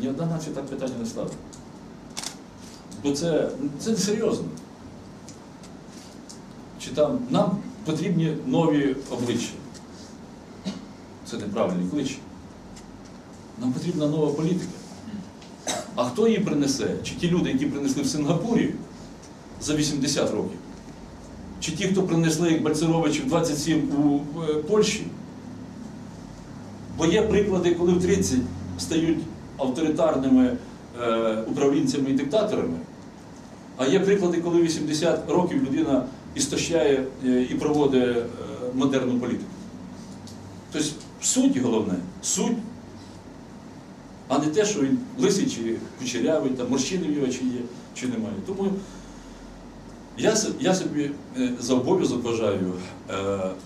Ні одна нація так питання не ставить. Бо це, це не серйозно. Чи там нам потрібні нові обличчя. Це неправильний клич. Нам потрібна нова політика. А хто її принесе? Чи ті люди, які принесли в Сингапурі за 80 років? Чи ті, хто принесли як Бальцеровичів 27 у е, Польщі? Бо є приклади, коли в 30 стають авторитарними е, управлінцями і диктаторами, а є приклади, коли 80 років людина істощає е, і проводить е, модерну політику. Тобто суть головне, суть, а не те, що він лисий чи кучерявий, там морщини в його чи є, чи немає. Тому я, я собі е, за обов'язок вважаю,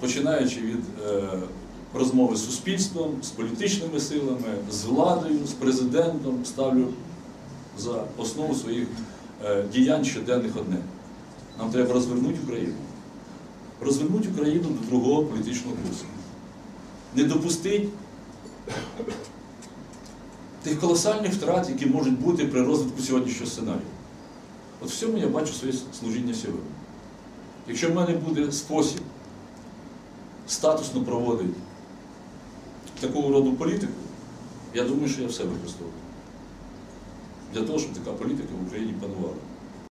починаючи від розмови з суспільством, з політичними силами, з владою, з президентом, ставлю за основу своїх е, діянь щоденних одне. Нам треба розвернути Україну. Розвернути Україну до другого політичного курсу. Не допустити тих колосальних втрат, які можуть бути при розвитку сьогоднішнього сценарію. От в цьому я бачу своє служіння сьогодні. Якщо в мене буде спосіб статусно проводити такого роду політику, я думаю, що я все використовую. Для того, щоб така політика в Україні панувала.